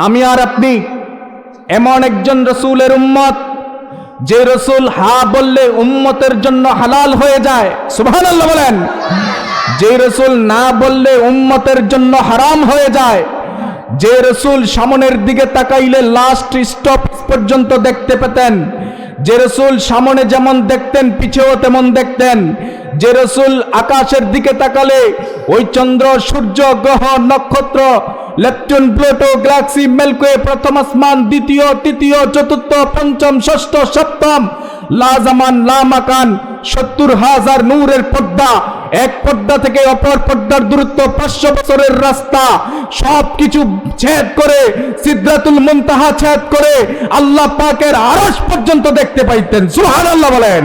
আমি আর আপনি এমন একজন রসুলের উম্মত, যে রসুল হা বললে উম্মতের জন্য হালাল হয়ে যায়। সুবহান বলেন। যে রসুল না বললে উম্মতের জন্য হারাম হয়ে যায়। যে রসুল সামনের দিকে তাকাইলে লাস্ট স্টপ পর্যন্ত দেখতে পেতেন। যে রসুল সামনে যেমন দেখতেন, পিছেও তেমন দেখতেন। যে রসুল আকাশের দিকে তাকালে ওই চন্দ্র সূর্য, গ্রহ, নক্ষত্র, লেপটন, প্লুটো, গ্যালাক্সি মেলকোয়ে প্রথম আসমান, দ্বিতীয়, তৃতীয়, চতুর্থ, পঞ্চম, ষষ্ঠ, সপ্তম লাজামান লামাকান সত্তর হাজার নূরের পর্দা। এক পর্দা থেকে অপর পর্দার দূরত্ব পাঁচশো বছরের রাস্তা। সব কিছু ছেদ করে সিদ্ধাতুল মুনতাহা ছেদ করে আল্লাহ পাকের আরশ পর্যন্ত দেখতে পাইতেন। সুহান আল্লাহ বলেন।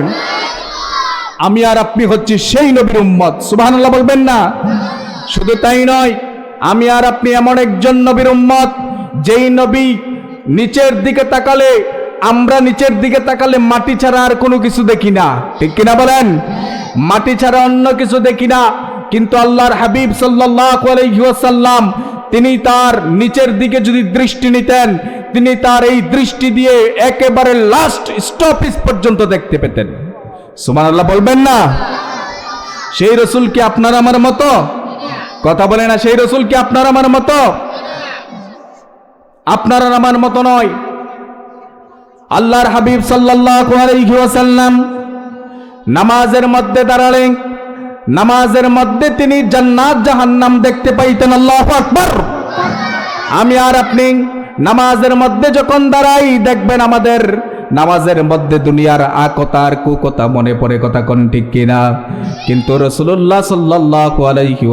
আমি আর আপনি হচ্ছি সেই নবীর উম্মত। সুবাহ বলবেন না? শুধু তাই নয়, আমি আর আপনি এমন একজন নবীর উম্মত, যেই নবী নিচের দিকে তাকালে, আমরা নিচের দিকে তাকালে মাটি ছাড়া আর কোনো কিছু দেখি না। ঠিক কিনা বলেন? মাটি ছাড়া অন্য কিছু দেখি না। কিন্তু আল্লাহর হাবিব ওয়াসাল্লাম, তিনি তার নিচের দিকে যদি দৃষ্টি নিতেন, তিনি তার এই দৃষ্টি দিয়ে একেবারে লাস্ট স্টপেজ পর্যন্ত দেখতে পেতেন। সুমান আল্লাহ বলবেন না? সেই রসুল কি আপনার আমার মতো? কথা বলে না, সেই রসুল কি আপনার আমার মতো? আপনার আর আমার মতো নয়। আল্লাহর হাবিব ওয়াসাল্লাম নামাজের মধ্যে দাঁড়ালেন। নামাজের মধ্যে তিনি জান্নাত, জাহান্নাম দেখতে পাইতেন। আল্লাহু আকবর। আমি আর আপনি নামাজের মধ্যে যখন দাঁড়াই, দেখবেন আমাদের নামাজের মধ্যে দুনিয়ার আকতা আর কুকতা মনে পড়ে কথা কোন ঠিক কিনা? কিন্তু রসুল্লাহ সাল্লাল্লাহু আলাইহি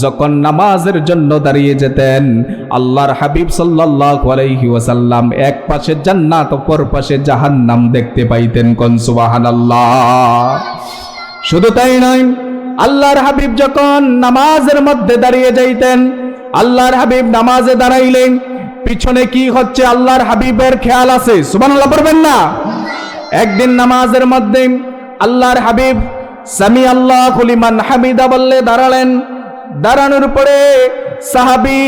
যখন নামাজের জন্য দাঁড়িয়ে যেতেন, আল্লাহর হাবিব সাল্লাল্লাহু আলাইহি ওয়াসাল্লাম এক পাশে জান্নাত, অপর পাশে জাহান্নাম দেখতে পাইতেন কোন? সুবহানাল্লাহ। শুধু তাই নয়, আল্লাহর হাবিব যখন নামাজের মধ্যে দাঁড়িয়ে যাইতেন, আল্লাহর হাবিব নামাজে দাঁড়াইলেন পিছনে কি হচ্ছে? আল্লাহর হাবিবের খেয়াল আছে। সুবহানাল্লাহ পড়বেন না? একদিন নামাজের মধ্যে আল্লাহর হাবিব সামি আল্লাহ লিমান হামিদা বললে দাঁড়ালেন। দাঁড়ানোর পরে সাহাবি,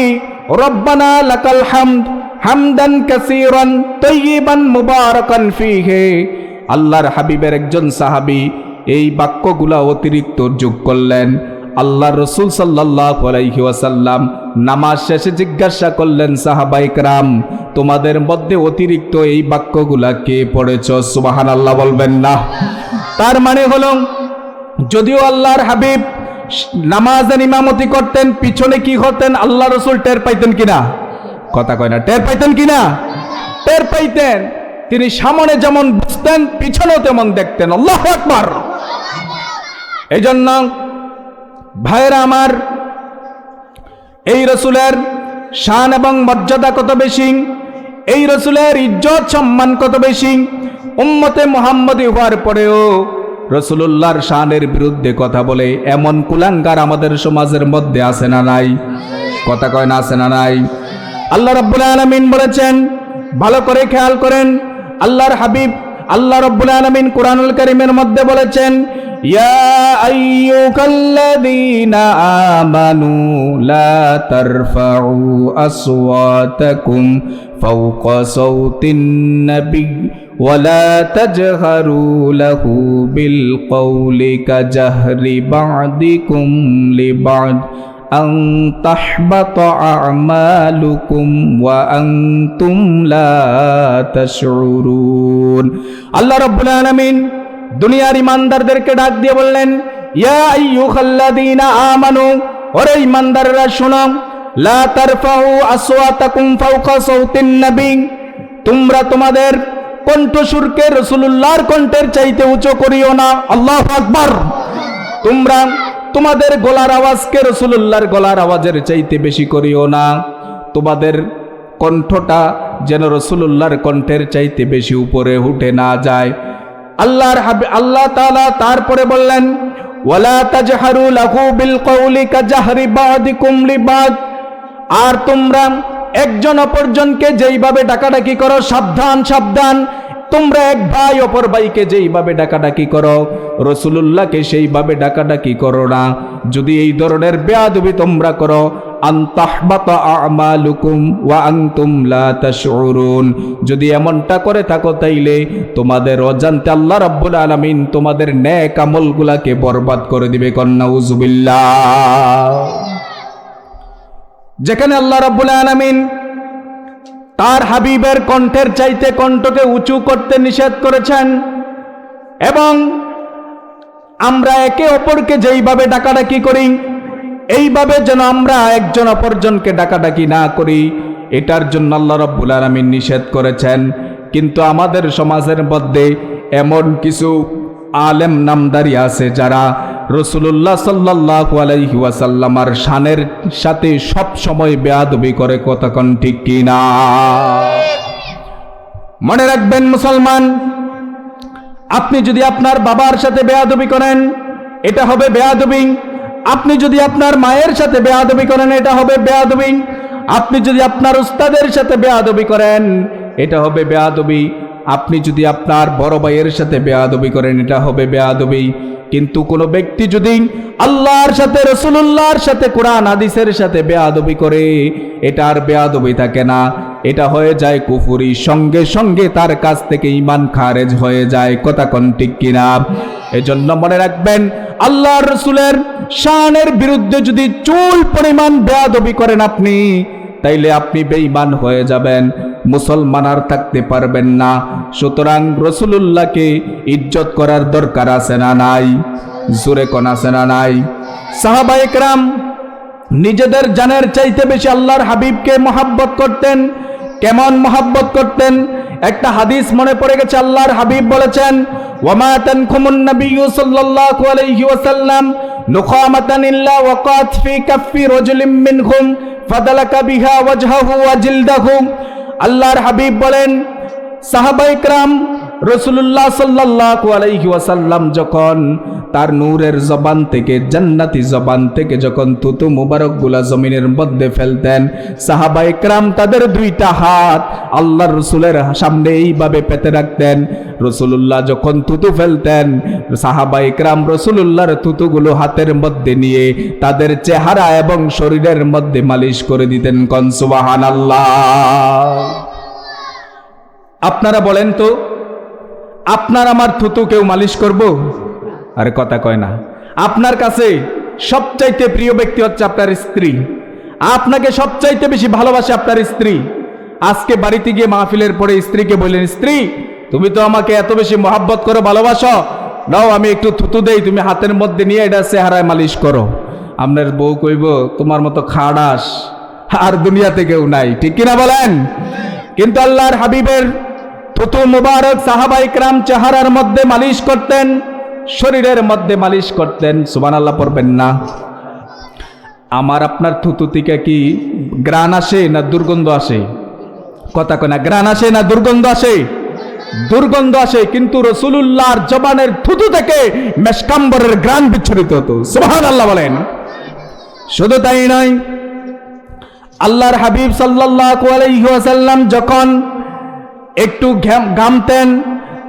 রব্বানা লাকাল হামদ হামদান কাসীরান তয়্যিবান মুবারাকান ফীহি। আল্লাহর হাবিবের একজন সাহাবি এই বাক্যগুলা অতিরিক্ত যোগ করলেন। আল্লাহ রসুল সাল্লাহ আলাইহি নামাজ শেষে জিজ্ঞাসা করলেন সাহাবাইকরাম তোমাদের মধ্যে অতিরিক্ত এই বাক্যগুলা কে পড়েছ? সুবাহান আল্লাহ বলবেন না। তার মানে হলো, যদিও আল্লাহর হাবিব নামাজের ইমামতি করতেন, পিছনে কি হতেন আল্লাহ রসুল টের পাইতেন কিনা? কথা কয় না, টের পাইতেন কিনা? টের পাইতেন। তিনি সামনে যেমন বুঝতেন পিছনেও তেমন দেখতেন। আল্লাহ আকবার। এই জন্য ভাইয়েরা আমার, এই রসুলের শান এবং মর্যাদা কত বেশি? এই রসুলের ইজ্জত, সম্মান কত বেশি? উম্মতে মোহাম্মদী হওয়ার পরেও রসুলুল্লাহর শানের বিরুদ্ধে কথা বলে এমন কুলাঙ্গার আমাদের সমাজের মধ্যে আছে না নাই? কথা কয় না আছে না নাই? আল্লাহ রব্বুল আলমিন বলেছেন, ভালো করে খেয়াল করেন, আল্লাহর হাবিব আল্লাহ রব্বুল আলমিন কোরআনুল করিমের মধ্যে বলেছেন ইয়া আইয়ুকাল্লাযীনা আমানু লা তারফাউ আসওয়াতাকুম ফাওকা সাওতিন নবী ولا تجهروا له بالقول كجهر بعضكم لبعض أن تحبط أعمالكم وأنتم لا تشعرون আল্লাহ রাব্বুল আলামিন দুনিয়ার ইমানদারদেরকে ডাক দিয়ে বললেন ইয়া আইয়ুহাল্লাযীনা আমানু ওরে ইমানদাররা শুনো লা তারফাউ আসওয়াতাকুম ফাওকা সাওতিন নবী তোমরা তোমাদের কণ্ঠসুরকে রসুলুল্লাহর কণ্ঠের চাইতে উঁচু করিও না আল্লাহ আকবার তোমরা তোমাদের গলার আওয়াজকে রসুলুল্লাহর গলার আওয়াজের চাইতে বেশি করিও না। তোমাদের কণ্ঠটা যেন রসুলুল্লাহর কণ্ঠের চাইতে বেশি উপরে উঠে না যায়। আল্লাহর হাবি, আল্লাহ তাআলা তারপরে বললেন বিল আর তোমরা একজন অপরজনকে যেইভাবে ডাকাডাকি করো, সাবধান সাবধান। তোমরা এক ভাই, অপর ভাইকে যেইভাবে ডাকাডাকি করো, রসুলুল্লাহকে সেইভাবে ডাকাডাকি করো না। যদি এই ধরনের বেয়াদবি তোমরা করো যদি এমনটা করে থাকো তাইলে তোমাদের অজান্তে আল্লাহ রাব্বুল আলামিন তোমাদের নেক আমলগুলাকে বরবাদ করে দিবে কন্যা উজুবিল্লাহ যেখানে আল্লাহ রাব্বুল আলামিন তার হাবিবের কণ্ঠের চাইতে কণ্ঠকে উঁচু করতে নিষেধ করেছেন। এবং আমরা একে অপরকে যেইভাবে ডাকাডাকি করি, এইভাবে যেন আমরা একজন অপরজনকে ডাকাডাকি না করি, এটার জন্য আল্লাহ রব্বুল আলমিন নিষেধ করেছেন। কিন্তু আমাদের সমাজের মধ্যে এমন কিছু আলেম নামদারি আছে যারা রসুল্লাহ সাল্লাহ আলাইহি ওয়াসাল্লামার শানের সাথে সব সময় বেয়াদবি করে কতক্ষণ ঠিক কিনা? মনে রাখবেন মুসলমান, আপনি যদি আপনার বাবার সাথে বেয়াদবি করেন, এটা হবে বেয়াদবি। আপনি যদি আপনার মায়ের সাথে বেয়াদবি করেন, এটা হবে বেয়াদবি। আপনি যদি আপনার উস্তাদের সাথে বেয়াদবি করেন, এটা হবে বেয়াদবি। আপনি যদি আপনার বড় ভাইয়ের সাথে বেয়াদবি করেন, এটা হবে বেয়াদবি। কিন্তু কোনো ব্যক্তি যদি আল্লাহর সাথে রসুল্লাহর সাথে, কোরআন, হাদিসের সাথে বেয়াদবি করে, এটা আর বেয়াদবি থাকে না। এটা হয়ে যায় কুফুরি, সঙ্গে সঙ্গে তার কাছ থেকে ইমান খারেজ হয়ে যায়। কথা কন ঠিক কিনা? এজন্য মনে রাখবেন, আল্লাহর রসুলের শানের বিরুদ্ধে যদি চুল পরিমাণ বেয়াদবি করেন আপনি তাইলে আপনি বেঈমান হয়ে যাবেন, মুসলমান আর থাকতে পারবেন না। সুতরাং রসুলুল্লাহকে ইজ্জত করার দরকার আছে না নাই? জোরে কোন আছে না নাই? সাহাবা একরাম, নিজেদের জানের চাইতে বেশি আল্লাহর হাবিবকে মহাব্বত করতেন। কেমন মহাব্বত করতেন? একটা হাদিস মনে পড়ে গেছে, আল্লাহর হাবিব বলেছেন ওয়ামা তানখুমুন নবিয়্যু সাল্লাল্লাহু আলাইহি ওয়াসাল্লাম নুখামাতান ইল্লা ওয়াকাত في كف رجل منهم فدلك بها وجهه وجلده আল্লাহর হাবিব বলেন সাহাবা ইকরাম রসুল্লাহ সাল্লাল্লাহু আলাইহি যখন তার নূরের জবান থেকে, জান্নাতি জবান থেকে যখন তুতু মুবারকগুলা জমিনের মধ্যে ফেলতেন, সাহাবা ইকরাম তাদের দুইটা হাত আল্লাহ রসুলের সামনে এইভাবে পেতে রাখতেন। রসুল্লাহ যখন তুতু ফেলতেন, সাহাবা ইকরাম রসুল্লাহর তুতুগুলো হাতের মধ্যে নিয়ে তাদের চেহারা এবং শরীরের মধ্যে মালিশ করে দিতেন কনসুবাহান আল্লাহ আপনারা বলেন তো আপনার আমার থুতু কেউ মালিশ করব? আরে কথা কয় না। আপনার কাছে সবচাইতে প্রিয় ব্যক্তি হচ্ছে আপনার স্ত্রী। আপনাকে সবচাইতে বেশি ভালোবাসে আপনার স্ত্রী। আজকে বাড়িতে গিয়ে মাহফিলের পরে স্ত্রীকে বললেন, স্ত্রী, তুমি তো আমাকে এত বেশি মহাব্বত করো, ভালোবাসো। নাও, আমি একটু থুতু দেই, তুমি হাতের মধ্যে নিয়ে এটা চেহারায় মালিশ করো। আপনার বউ কইব, তোমার মতো খাড়াস আর দুনিয়াতে কেউ নাই। ঠিক কিনা বলেন? কিন্তু আল্লাহর হাবিবের থুতু মুবারক সাহাবা ইকরাম চেহারার মধ্যে মালিশ করতেন, শরীরের মধ্যে মালিশ করতেন। সুবান আল্লাহ পড়বেন না। আমার আপনার থুতু থেকে কি গ্রান আসে না দুর্গন্ধ আসে? কথা কয় গ্রান আসে না দুর্গন্ধ আসে? দুর্গন্ধ আসে, কিন্তু রসুলুল্লাহর জবানের থুতু থেকে মেসকাম্বরের গ্রান বিচ্ছুরিত হতো। সুবহান আল্লাহ বলেন। শুধু তাই নয়, আল্লাহর হাবিব সাল্লাল্লাহু আলাইহি যখন একটু ঘাম- ঘামতেন।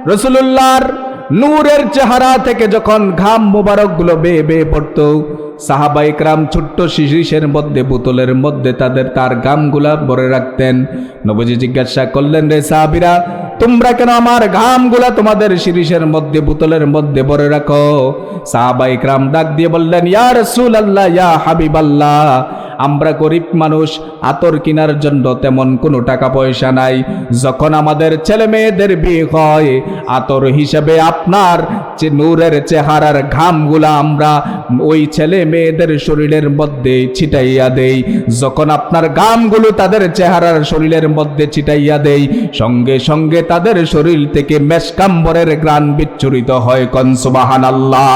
রসুলুল্লাহর নূরের চেহারা থেকে যখন ঘাম মোবারকগুলো বেয়ে বেয়ে পড়তো সাহাবা ইকরাম ছোট্ট শিশিসের মধ্যে, বোতলের মধ্যে তাদের তার গামগুলা ভরে রাখতেন। নবজি জিজ্ঞাসা করলেন, রে সাহাবিরা, তোমরা কেন আমার ঘামগুলা তোমাদের শিরিষের মধ্যে, বোতলের মধ্যে ভরে রাখো? সাহাবা ইকরাম ডাক দিয়ে বললেন, ইয়া রসুল আল্লাহ ইয়া হাবিব আল্লাহ আমরা গরিব মানুষ, আতর কেনার জন্য তেমন কোনো টাকা পয়সা নাই। যখন আমাদের ছেলে মেয়েদের বিয়ে হয়, আতর হিসেবে আপনার যে নূরের চেহারার ঘামগুলা আমরা ওই ছেলে মেয়েদের শরীরের মধ্যে ছিটাইয়া দেই। যখন আপনার ঘামগুলো তাদের চেহারার শরীরের মধ্যে ছিটাইয়া দেই, সঙ্গে সঙ্গে তাদের শরীর থেকে মেসকাম্বরের গ্রাণ বিচ্ছুরিত হয়। কনসুবাহান আল্লাহ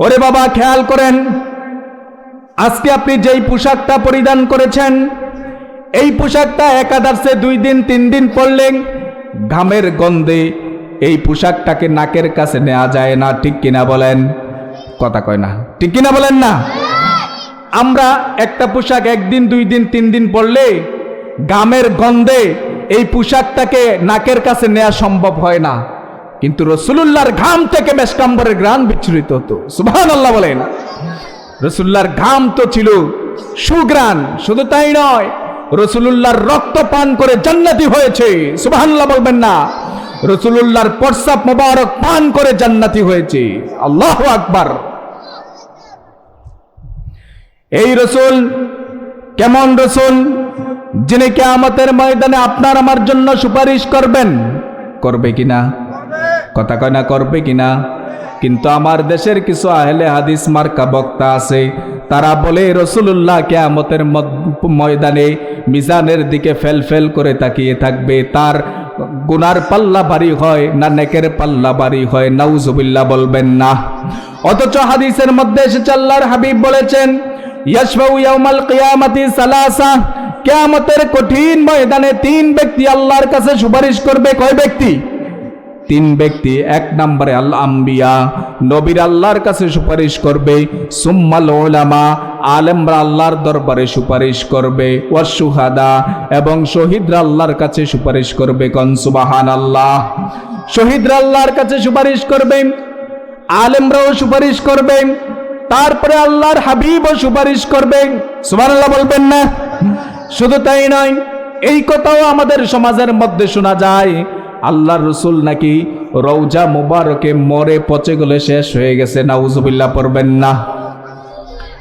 ওরে বাবা, খেয়াল করেন, আজকে আপনি যেই পোশাকটা পরিধান করেছেন, এই পোশাকটা একাদশে দুই দিন, তিন দিন পরলেন, ঘামের গন্ধে এই পোশাকটাকে নাকের কাছে নেওয়া যায় না, ঠিক কিনা বলেন? কথা কয় না। ঠিক কিনা বলেন না? আমরা একটা পোশাক একদিন, দুই দিন, তিন দিন পরলে গামের গন্ধে এই পোশাকটাকে নাকের কাছে নেওয়া সম্ভব হয় না। কিন্তু রসুলুল্লাহর ঘাম থেকে মেসকাম্বরের গ্রান বিচ্ছুরিত হতো। সুবহান আল্লাহ বলেন। রসুল্লাহর ঘাম তো ছিল সুগ্রাণ শুধু তাই নয়, রসুলুল্লাহর রক্ত পান করে জান্নাতি হয়েছে। সুবহানাল্লাহ বলবেন না। রসুলুল্লাহর প্রস্রাব মোবারক পান করে জান্নাতি হয়েছে। আল্লাহ আকবার। এই রসুল কেমন রসুল? যিনি কেয়ামতের ময়দানে আপনার আমার জন্য সুপারিশ করবেন, করবে কিনা? কথা কয় না, করবে কিনা? কিন্তু আমার দেশের কিছু আহলে হাদিস মার্কা বক্তা আছে, তারা বলে, রসুল্লাহ কেয়ামতের ময়দানে মিজানের দিকে ফেল ফেল করে তাকিয়ে থাকবে, তার গুনার পাল্লা বাড়ি হয়, না নেকের পাল্লা বাড়ি হয়, নাউজুবিল্লাহ বলবেন না। অথচ হাদিসের মধ্যে এসেছে, আল্লাহর হাবিব বলেছেন সালাসা, কিয়ামতের কঠিন ময়দানে তিন ব্যক্তি আল্লাহর কাছে সুপারিশ করবে। কয় ব্যক্তি? তিন ব্যক্তি। এক নম্বরে আল আম্বিয়া নবীর আল্লাহর কাছে সুপারিশ করবে, সুম্মাল ওলামা আলেমরা আল্লাহর দরবারে সুপারিশ করবে ওয়াসুহাদা এবং শহীদরা আল্লাহর কাছে সুপারিশ করবে, কন সুবাহান আল্লাহ শহীদরা আল্লাহর কাছে সুপারিশ করবে, আলেমরাও সুপারিশ করবে, তারপরে আল্লাহর হাবিবও সুপারিশ করবে। সুবহানাল্লাহ বলবেন না? শুধু তাই নয়, এই কথাও আমাদের সমাজের মধ্যে শোনা যায়, আল্লাহর রসুল নাকি রৌজা মুবারকে মরে পচে গলে শেষ হয়ে গেছে, নাউজুবিল্লাহ পড়বেন না।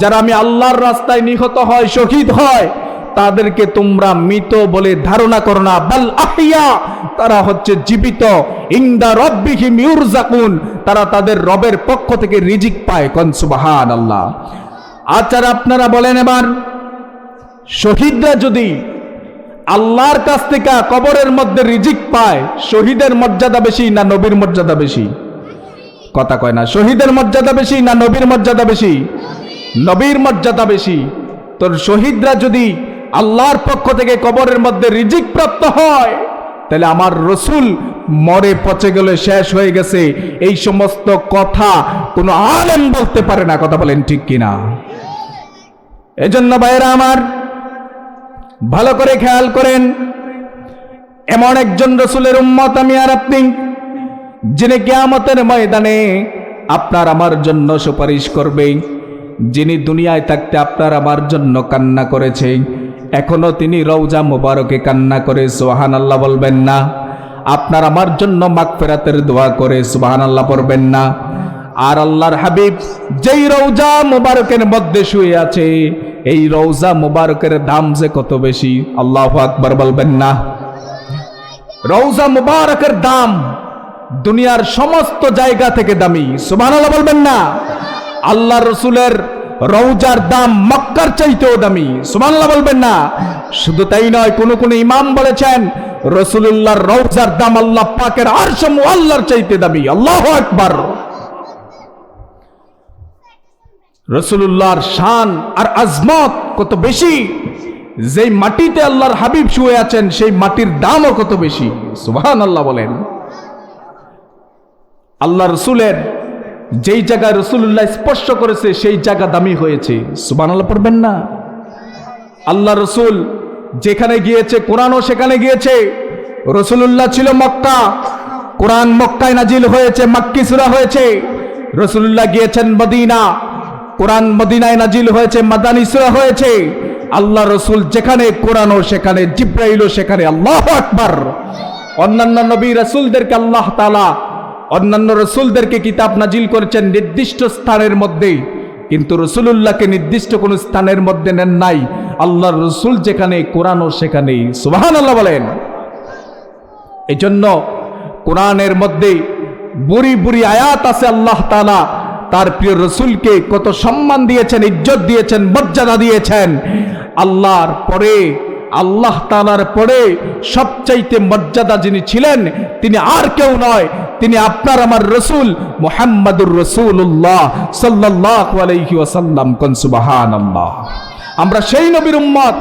যারা আমি আল্লাহর রাস্তায় নিহত হয়, শহীদ হয়, তাদেরকে তোমরা মৃত বলে ধারণা করো না। বাল আহিয়া তারা হচ্ছে জীবিত। ইন্দা রব্বিহিম ইউরজাকুন তারা তাদের রবের পক্ষ থেকে রিজিক পায়। কন সুবহান আল্লাহ আচ্ছা আপনারা বলেন এবার, শহীদরা যদি আল্লাহর কাছ থেকে কবরের মধ্যে রিজিক পায়, শহীদের মর্যাদা বেশি না নবীর মর্যাদা বেশি? কথা কয় না, শহীদের মর্যাদা বেশি না নবীর মর্যাদা বেশি? নবীর মর্যাদা বেশি। তোর শহীদরা যদি আল্লাহর পক্ষ থেকে কবরের মধ্যে রিজিক প্রাপ্ত হয়, তাহলে আমার রসুল মরে পচে গেলে শেষ হয়ে গেছে। এই সমস্ত কথা কোনো আলেম বলতে পারে না, কথা বলেন ঠিক কিনা? এজন্য ভাইয়েরা আমার, ভালো করে খেয়াল করেন, এমন একজন রসুলের উম্মত আমি আর আপনি, যিনি কেয়ামতের ময়দানে আপনার আমার জন্য সুপারিশ করবে যিনি দুনিয়ায় থাকতে আপনার আমার জন্য কান্না করেছে, এখনও তিনি রৌজা মোবারকে কান্না করে সোহান আল্লাহ বলবেন না। আপনার আমার জন্য মাক ফেরাতের দোয়া করে সোহান আল্লাহ পড়বেন না। আর আল্লাহর হাবিব যেই রৌজা মোবারকের মধ্যে শুয়ে আছে, এই রৌজা মোবারকের দাম যে কত বেশি, আল্লাহ আকবর বলবেন না। রৌজা মুবারকের দাম দুনিয়ার সমস্ত জায়গা থেকে দামি, সুবহানাল্লাহ বলবেন না। আল্লাহ রসুলের রৌজার দাম মক্কার চাইতেও দামি। সুবহানাল্লাহ বলবেন না। শুধু তাই নয়, কোন কোন ইমাম বলেছেন, রসুলুল্লাহর রৌজার দাম আল্লাহ পাকের আর সম আল্লাহর চাইতে দামি। আল্লাহ আকবার। রসুলুল্লাহর শান আর আজমত কত বেশি। যেই মাটিতে আল্লাহর হাবিব শুয়ে আছেন, সেই মাটির দামও কত বেশি। সুবহান আল্লাহ বলেন। আল্লাহ রসুলের যেই জায়গায় রসুল্লাহ স্পর্শ করেছে, সেই জায়গা দামি হয়েছে। সুবান আল্লাহ পড়বেন না? আল্লাহ রসুল যেখানে গিয়েছে, কোরআনও সেখানে গিয়েছে। রসুল্লাহ ছিল মক্কা। কোরআন মক্কায় নাজিল হয়েছে, মাক্কি সুরা হয়েছে। রসুল্লাহ গিয়েছেন মদিনা। কোরআন মদিনায় নাজিল হয়েছে, মাদানী সুরা হয়েছে। আল্লাহ রসুল যেখানে, কোরআনও সেখানে, জিব্রাইলও সেখানে। আল্লাহ আকবার। অন্যান্য নবী রসুলদেরকে আল্লাহ তালা অন্যান্য রসুলদেরকে কিতাব নাজিল করেছেন নির্দিষ্ট স্থানের মধ্যে কিন্তু রসুলুল্লাহকে নির্দিষ্ট কোন স্থানের মধ্যে নেন নাই। আল্লাহ রসুল যেখানে, কোরআনও সেখানেই। সুবাহান আল্লাহ বলেন। এই জন্য কোরআনের মধ্যে বুড়ি বুড়ি আয়াত আছে আল্লাহ তালা তার প্রিয় রসুলকে কত সম্মান দিয়েছেন, ইজ্জত দিয়েছেন, মর্যাদা দিয়েছেন। আল্লাহর পরে আল্লাহ তালার পরে সবচাইতে মর্যাদা যিনি ছিলেন, তিনি আর কেউ নয়, তিনি আপনার আমার রসুল মোহাম্মদুর রসুল্লাহ সাল্লাহ আলাইহি ওয়াসাল্লাম কনসুবাহান আল্লাহ আমরা সেই নবীর উম্মত